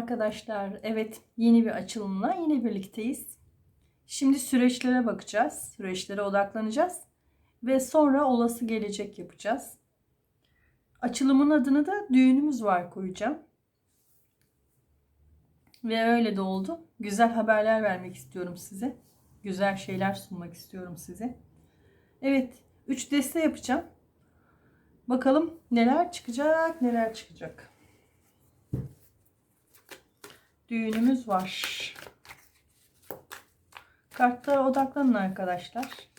Arkadaşlar. Evet, yeni bir açılımla yine birlikteyiz. Şimdi süreçlere bakacağız. Süreçlere odaklanacağız. Ve sonra olası gelecek yapacağız. Açılımın adını da düğünümüz var koyacağım. Ve öyle de oldu. Güzel haberler vermek istiyorum size. Güzel şeyler sunmak istiyorum size. Evet, 3 deste yapacağım. Bakalım neler çıkacak, neler çıkacak. Düğünümüz var. Kartlara odaklanın arkadaşlar.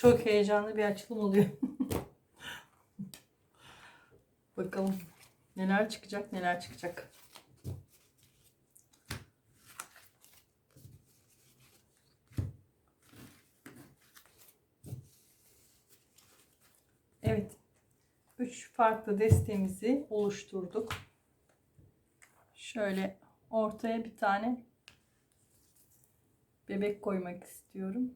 Çok heyecanlı bir açılım oluyor. Bakalım neler çıkacak neler çıkacak. Evet. Üç farklı destemizi oluşturduk. Şöyle ortaya bir tane bebek koymak istiyorum.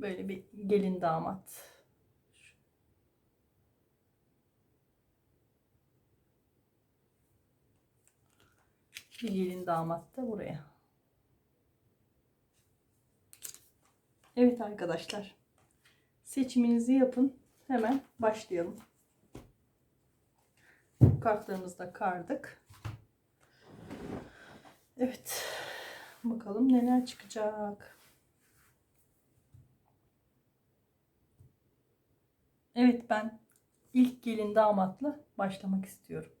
Böyle bir gelin damat. Bir gelin damat da buraya. Evet arkadaşlar. Seçiminizi yapın. Hemen başlayalım. Kartlarımızı da kardık. Evet. Bakalım neler çıkacak. Evet ben ilk gelin damatla başlamak istiyorum.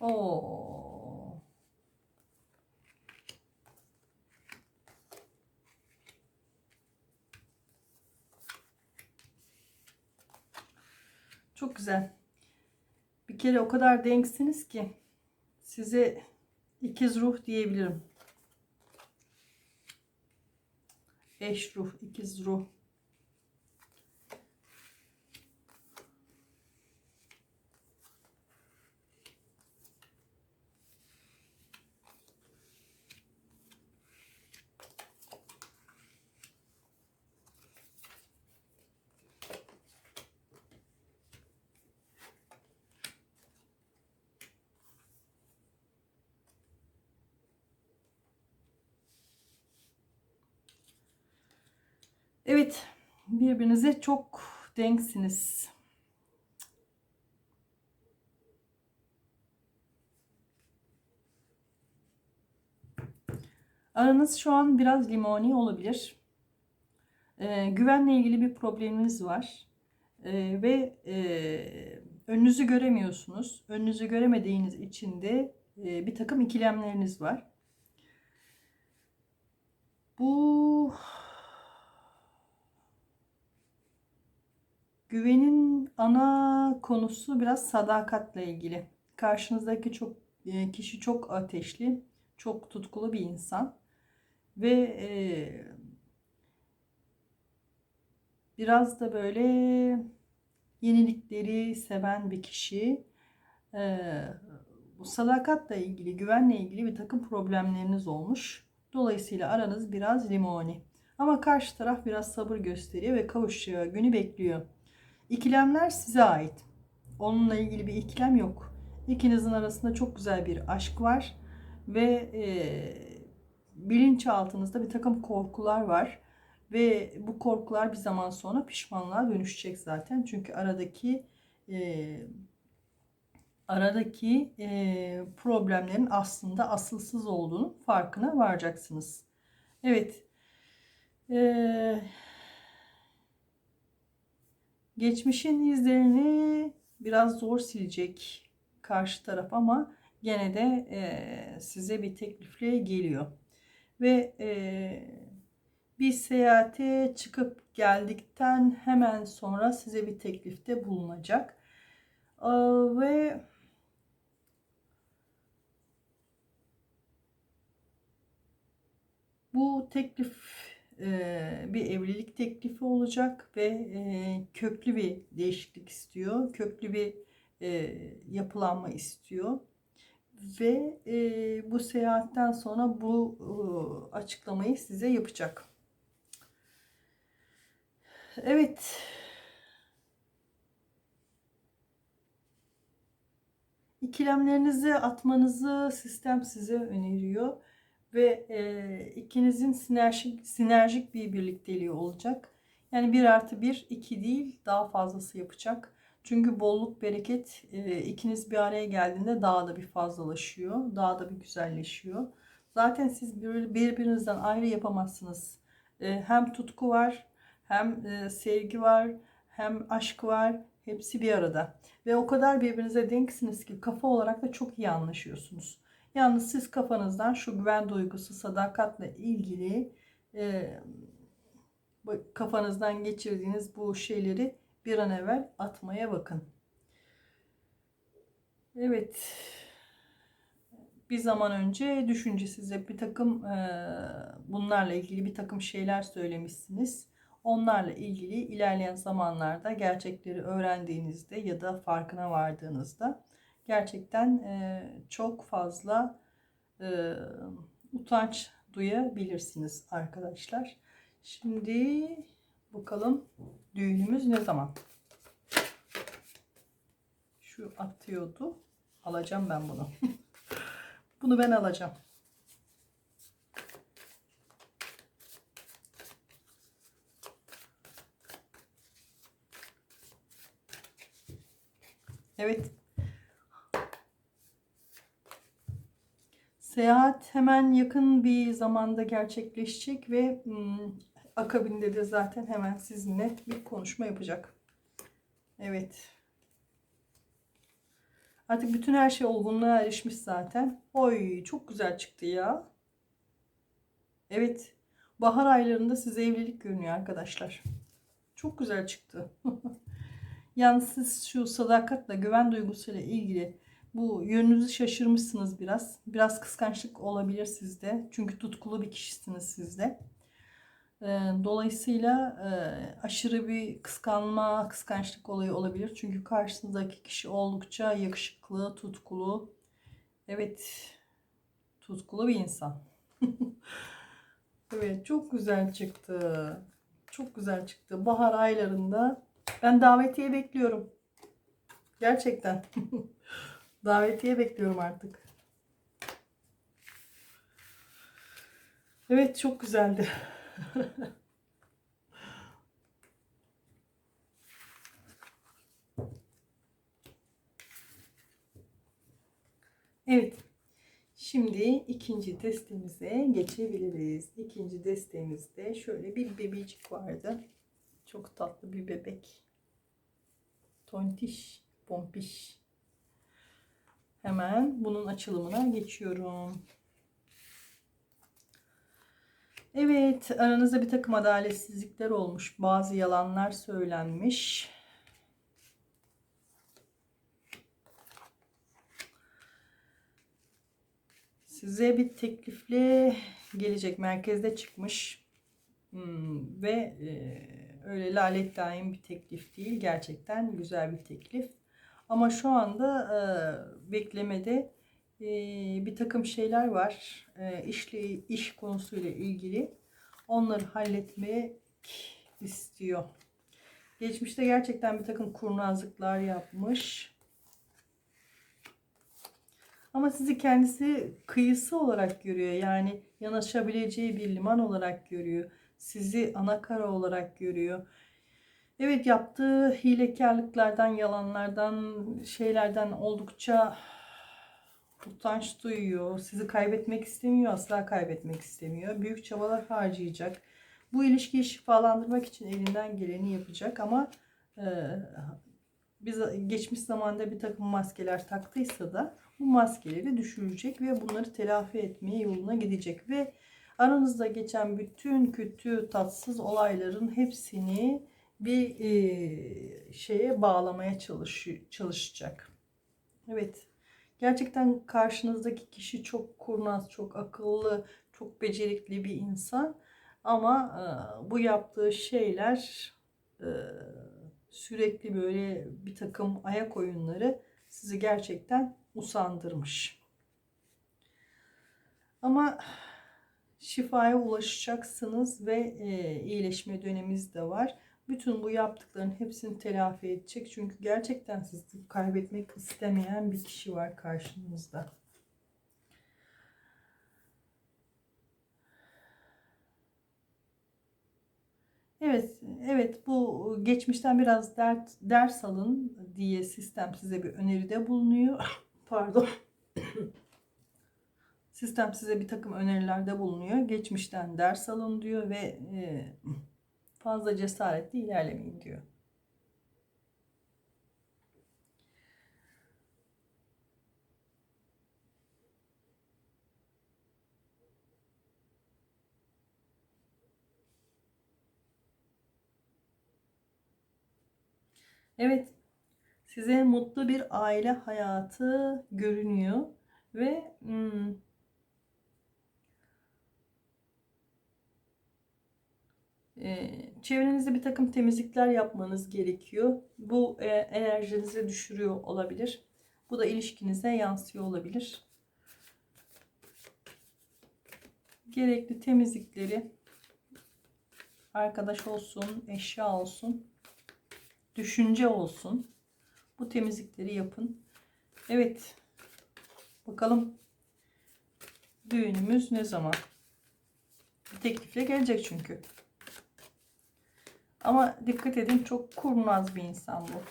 Oo. Çok güzel. Kere o kadar denksiniz ki size ikiz ruh diyebilirim. Eş ruh, ikiz ruh. Evet, birbirinize çok denksiniz. Aranız şu an biraz limoni olabilir. Ee, güvenle ilgili bir probleminiz var. Ee, ve e, önünüzü göremiyorsunuz. Önünüzü göremediğiniz için de e, bir takım ikilemleriniz var. Bu güvenin ana konusu biraz sadakatle ilgili. Karşınızdaki çok e, kişi çok ateşli, çok tutkulu bir insan ve e, biraz da böyle yenilikleri seven bir kişi. E, bu sadakatle ilgili, güvenle ilgili bir takım problemleriniz olmuş. Dolayısıyla aranız biraz limoni. Ama karşı taraf biraz sabır gösteriyor ve kavuşacağı günü bekliyor. İkilemler size ait. Onunla ilgili bir ikilem yok. İkinizin arasında çok güzel bir aşk var ve e, bilinçaltınızda bir takım korkular var ve bu korkular bir zaman sonra pişmanlığa dönüşecek zaten çünkü aradaki e, aradaki e, problemlerin aslında asılsız olduğunu farkına varacaksınız. Evet. E, geçmişin izlerini biraz zor silecek karşı taraf ama gene de e, size bir teklifle geliyor. Ve e, bir seyahate çıkıp geldikten hemen sonra size bir teklifte bulunacak. E, ve bu teklif bir evlilik teklifi olacak ve köklü bir değişiklik istiyor. Köklü bir yapılanma istiyor ve bu seyahatten sonra bu açıklamayı size yapacak. Evet. İkilemlerinizi atmanızı sistem size öneriyor ve e, ikinizin sinerjik, sinerjik bir birlikteliği olacak. Yani bir artı bir iki değil daha fazlası yapacak. Çünkü bolluk bereket e, ikiniz bir araya geldiğinde daha da bir fazlalaşıyor. Daha da bir güzelleşiyor. Zaten siz bir- birbirinizden ayrı yapamazsınız. E, hem tutku var, hem e, sevgi var, hem aşk var. Hepsi bir arada. Ve o kadar birbirinize denksiniz ki kafa olarak da çok iyi anlaşıyorsunuz. Yalnız siz kafanızdan şu güven duygusu, sadakatle ilgili e, kafanızdan geçirdiğiniz bu şeyleri bir an evvel atmaya bakın. Evet. Bir zaman önce düşünce size bir takım e, bunlarla ilgili bir takım şeyler söylemişsiniz. Onlarla ilgili ilerleyen zamanlarda gerçekleri öğrendiğinizde ya da farkına vardığınızda gerçekten e, çok fazla e, utanç duyabilirsiniz arkadaşlar. Şimdi bakalım düğünümüz ne zaman? Şu atıyordu. Alacağım ben bunu. bunu ben alacağım. Evet. Seyahat hemen yakın bir zamanda gerçekleşecek ve akabinde de zaten hemen sizinle bir konuşma yapacak. Evet. Artık bütün her şey olgunluğa erişmiş zaten. Oy çok güzel çıktı ya. Evet. Bahar aylarında size evlilik görünüyor arkadaşlar. Çok güzel çıktı. Yalnız siz şu sadakatle, güven duygusuyla ilgili bu yönünüzü şaşırmışsınız biraz. Biraz kıskançlık olabilir sizde. Çünkü tutkulu bir kişisiniz sizde. Ee, Dolayısıyla e, aşırı bir kıskanma, kıskançlık olayı olabilir. Çünkü karşınızdaki kişi oldukça yakışıklı, tutkulu. Evet, tutkulu bir insan. evet, çok güzel çıktı. Çok güzel çıktı. Bahar aylarında ben davetiye bekliyorum. Gerçekten. davetiye bekliyorum artık. Evet, çok güzeldi. Evet. Şimdi ikinci destemize geçebiliriz. İkinci destemizde şöyle bir bebecik vardı. Çok tatlı bir bebek. Tontiş, pompiş. Hemen bunun açılımına geçiyorum. Evet, aranızda bir takım adaletsizlikler olmuş. Bazı yalanlar söylenmiş. Size bir teklifle gelecek. Merkezde çıkmış. Hmm, ve e, öyle lalet daim bir teklif değil. Gerçekten güzel bir teklif. Ama şu anda e, beklemede e, bir takım şeyler var. E, işle, iş konusuyla ilgili. Onları halletmek istiyor. Geçmişte gerçekten bir takım kurnazlıklar yapmış. Ama sizi kendisi kıyısı olarak görüyor. Yani yanaşabileceği bir liman olarak görüyor. Sizi ana kara olarak görüyor. Evet yaptığı hilekarlıklardan, yalanlardan, şeylerden oldukça utanç duyuyor. Sizi kaybetmek istemiyor, asla kaybetmek istemiyor. Büyük çabalar harcayacak. Bu ilişkiyi şifalandırmak için elinden geleni yapacak ama e, biz geçmiş zamanda bir takım maskeler taktıysa da bu maskeleri düşürecek ve bunları telafi etmeye yoluna gidecek ve aranızda geçen bütün kötü tatsız olayların hepsini bir e, şeye bağlamaya çalış, çalışacak. Evet. Gerçekten karşınızdaki kişi çok kurnaz, çok akıllı, çok becerikli bir insan. Ama e, bu yaptığı şeyler e, sürekli böyle bir takım ayak oyunları sizi gerçekten usandırmış. Ama şifaya ulaşacaksınız ve e, iyileşme döneminiz de var. Bütün bu yaptıkların hepsini telafi edecek. Çünkü gerçekten sizi kaybetmek istemeyen bir kişi var karşınızda. Evet, evet bu geçmişten biraz dert, ders alın diye sistem size bir öneride bulunuyor. Pardon. Sistem size bir takım önerilerde bulunuyor. Geçmişten ders alın diyor ve e, fazla cesaretli ilerlemeyin diyor. Evet, size mutlu bir aile hayatı görünüyor ve hmm, çevrenizde bir takım temizlikler yapmanız gerekiyor. Bu e, enerjinizi düşürüyor olabilir. Bu da ilişkinize yansıyor olabilir. Gerekli temizlikleri arkadaş olsun, eşya olsun, düşünce olsun. Bu temizlikleri yapın. Evet. Bakalım düğünümüz ne zaman? Bir teklifle gelecek çünkü. Ama dikkat edin çok kurnaz bir insan bu.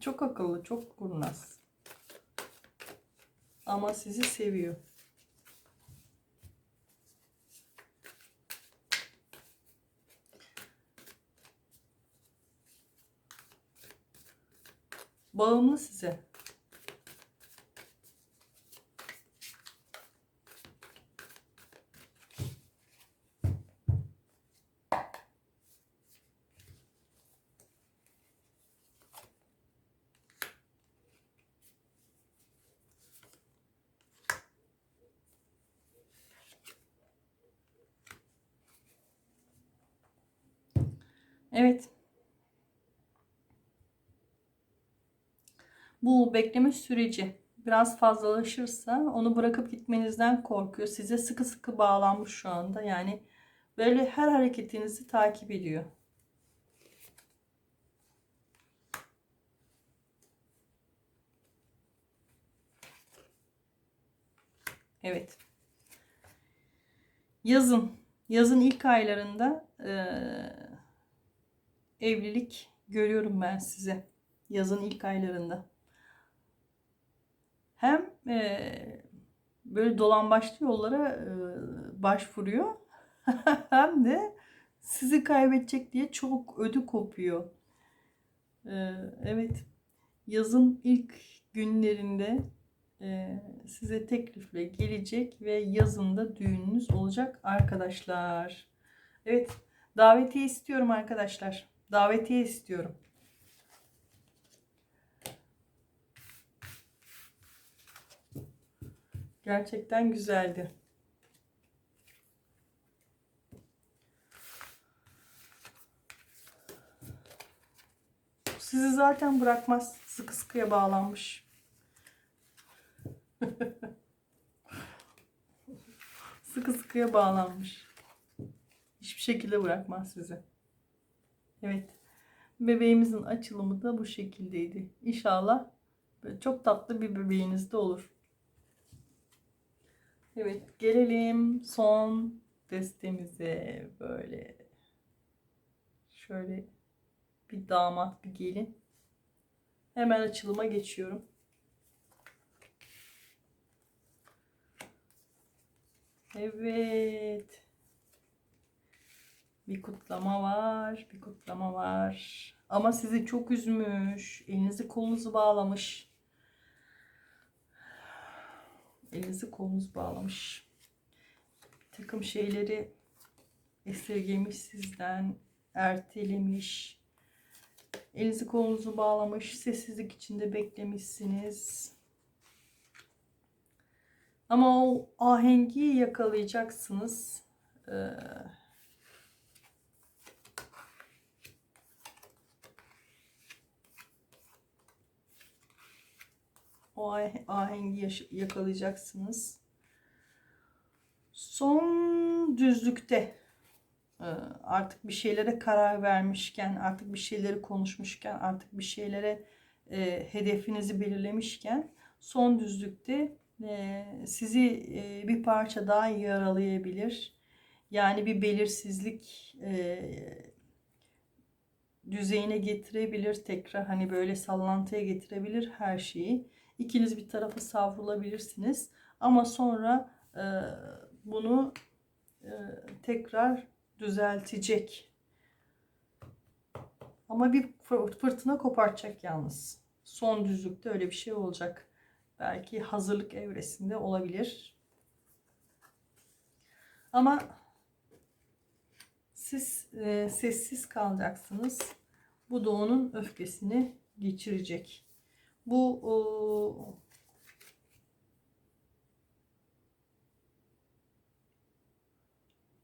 Çok akıllı, çok kurnaz. Ama sizi seviyor. Bağımlı size. Evet. Bekleme süreci biraz fazlalaşırsa onu bırakıp gitmenizden korkuyor. Size sıkı sıkı bağlanmış şu anda. Yani böyle her hareketinizi takip ediyor. Evet. Yazın. Yazın ilk aylarında eee evlilik görüyorum ben size. Yazın ilk aylarında. Hem e, böyle dolambaçlı yollara e, başvuruyor hem de sizi kaybedecek diye çok ödü kopuyor. E, evet yazın ilk günlerinde e, size teklifle gelecek ve yazında düğününüz olacak arkadaşlar. Evet davetiye istiyorum arkadaşlar. Davetiye istiyorum. Gerçekten güzeldi. Sizi zaten bırakmaz. Sıkı sıkıya bağlanmış. sıkı sıkıya bağlanmış. Hiçbir şekilde bırakmaz sizi. Evet. Bebeğimizin açılımı da bu şekildeydi. İnşallah çok tatlı bir bebeğiniz de olur. Evet gelelim son destemize böyle şöyle bir damat bir gelin. Hemen açılıma geçiyorum. Evet. Bir kutlama var, bir kutlama var. Ama sizi çok üzmüş. Elinizi kolunuzu bağlamış. Elinizi kolunuzu bağlamış. Takım şeyleri esirgemiş sizden. Ertelemiş. Elinizi kolunuzu bağlamış. Sessizlik içinde beklemişsiniz. Ama o ahengi yakalayacaksınız. Ee, O ahengi yakalayacaksınız. Son düzlükte e, artık bir şeylere karar vermişken, artık bir şeyleri konuşmuşken, artık bir şeylere e, hedefinizi belirlemişken son düzlükte e, sizi bir parça daha yaralayabilir. Yani bir belirsizlik düzeyine getirebilir tekrar hani böyle sallantıya getirebilir her şeyi. İkiniz bir tarafa savrulabilirsiniz. Ama sonra e, bunu e, tekrar düzeltecek. Ama bir fır- fırtına kopartacak yalnız. Son düzlükte öyle bir şey olacak. Belki hazırlık evresinde olabilir. Ama siz e, sessiz kalacaksınız. Bu da onun öfkesini geçirecek. Bu o,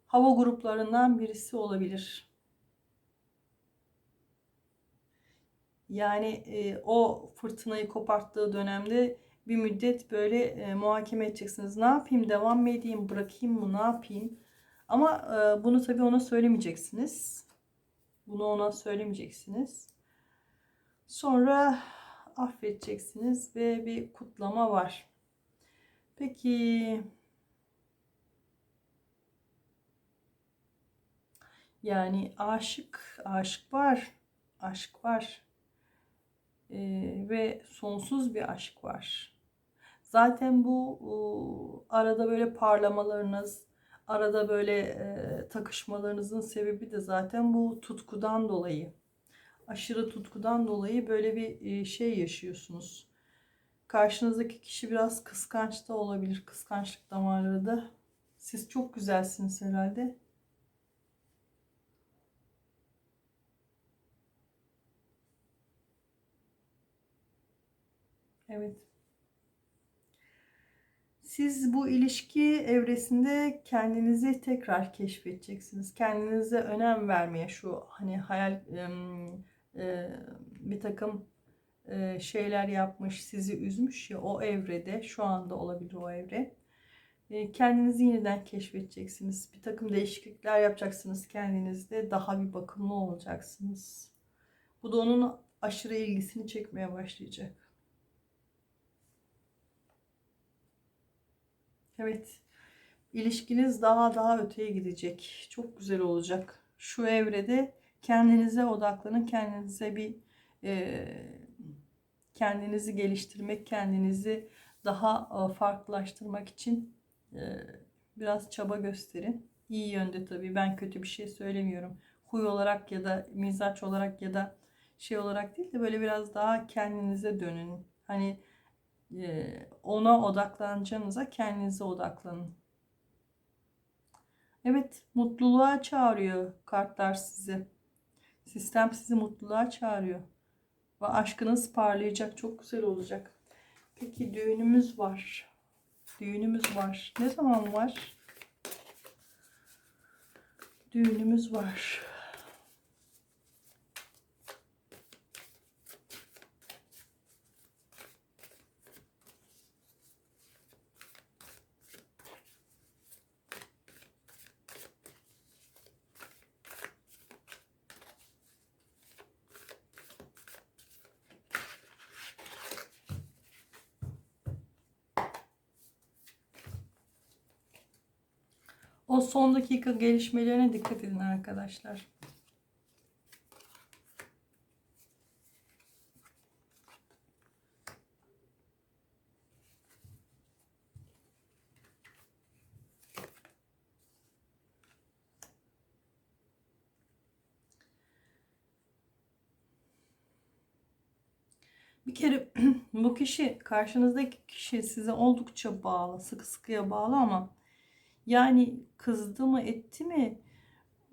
hava gruplarından birisi olabilir. Yani e, o fırtınayı koparttığı dönemde bir müddet böyle e, muhakeme edeceksiniz. Ne yapayım, devam mı edeyim, bırakayım mı, ne yapayım? Ama e, bunu tabii ona söylemeyeceksiniz. Bunu ona söylemeyeceksiniz. Sonra affedeceksiniz ve bir kutlama var. Peki yani aşık, aşık var, aşk var Ee, ve sonsuz bir aşk var. Zaten bu arada böyle parlamalarınız, arada böyle e, takışmalarınızın sebebi de zaten bu tutkudan dolayı. Aşırı tutkudan dolayı böyle bir e, şey yaşıyorsunuz. Karşınızdaki kişi biraz kıskanç da olabilir. Kıskançlık damarları da. Siz çok güzelsiniz herhalde. Evet. Siz bu ilişki evresinde kendinizi tekrar keşfedeceksiniz. Kendinize önem vermeye şu hani hayal em, e, bir takım e, şeyler yapmış, sizi üzmüş ya o evrede şu anda olabilir o evre. E, Kendinizi yeniden keşfedeceksiniz. Bir takım değişiklikler yapacaksınız kendinizde. Daha bir bakımlı olacaksınız. Bu da onun aşırı ilgisini çekmeye başlayacak. Evet. İlişkiniz daha daha öteye gidecek. Çok güzel olacak. Şu evrede kendinize odaklanın. Kendinize bir e, kendinizi geliştirmek, kendinizi daha e, farklılaştırmak için e, biraz çaba gösterin. İyi yönde tabii. Ben kötü bir şey söylemiyorum. Huy olarak ya da mizaç olarak ya da şey olarak değil de böyle biraz daha kendinize dönün. Hani e, ona odaklanacağınıza kendinize odaklanın. Evet, mutluluğa çağırıyor kartlar sizi. Sistem sizi mutluluğa çağırıyor. Ve aşkınız parlayacak, çok güzel olacak. Peki düğünümüz var. Düğünümüz var. Ne zaman var? Düğünümüz var. O son dakika gelişmelerine dikkat edin arkadaşlar. Bir kere bu kişi karşınızdaki kişi size oldukça bağlı, sıkı sıkıya bağlı ama yani kızdı mı etti mi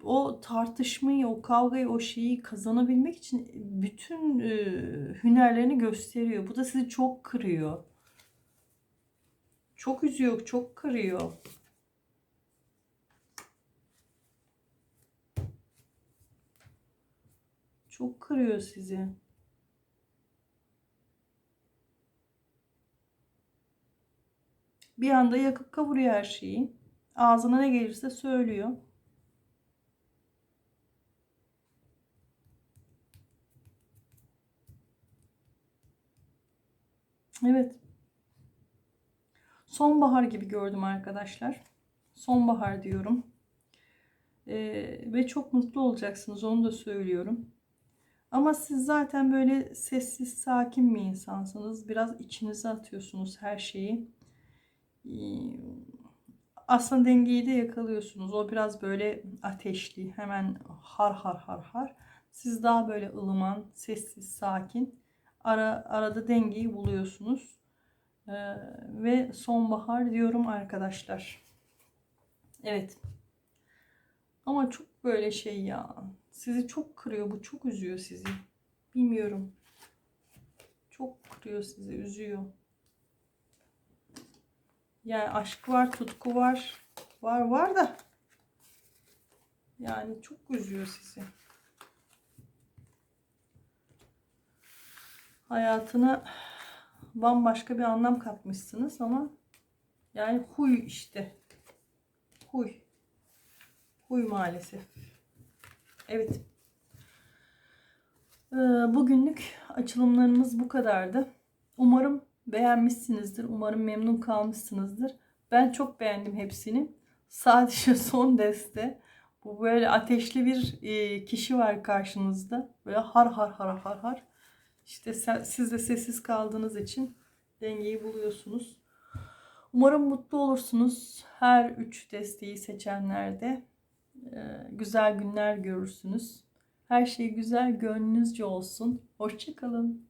o tartışmayı, o kavgayı, o şeyi kazanabilmek için bütün e, hünerlerini gösteriyor. Bu da sizi çok kırıyor. Çok üzüyor, çok kırıyor. Çok kırıyor sizi. Bir anda yakıp kavuruyor her şeyi. Ağzına ne gelirse söylüyor. Evet. Sonbahar gibi gördüm arkadaşlar. Sonbahar diyorum. Ee, ve çok mutlu olacaksınız onu da söylüyorum. Ama siz zaten böyle sessiz, sakin bir insansınız. Biraz içinize atıyorsunuz her şeyi. Ee, aslında dengeyi de yakalıyorsunuz. O biraz böyle ateşli. Hemen har har har har. Siz daha böyle ılıman, sessiz, sakin. Ara, arada dengeyi buluyorsunuz. Ee, ve sonbahar diyorum arkadaşlar. Evet. Ama çok böyle şey ya. Sizi çok kırıyor. Bu çok üzüyor sizi. Bilmiyorum. Çok kırıyor sizi. Üzüyor. Yani aşk var, tutku var. Var var da. Yani çok üzüyor sizi. Hayatına bambaşka bir anlam katmışsınız ama yani huy işte. Huy. Huy maalesef. Evet. Ee, Bugünlük açılımlarımız bu kadardı. Umarım beğenmişsinizdir. Umarım memnun kalmışsınızdır. Ben çok beğendim hepsini. Sadece son deste. Bu böyle ateşli bir e, kişi var karşınızda. Böyle har har har har har. İşte sen- siz de sessiz kaldığınız için dengeyi buluyorsunuz. Umarım mutlu olursunuz. Her üç desteği seçenlerde e, güzel günler görürsünüz. Her şey güzel, gönlünüzce olsun. Hoşçakalın.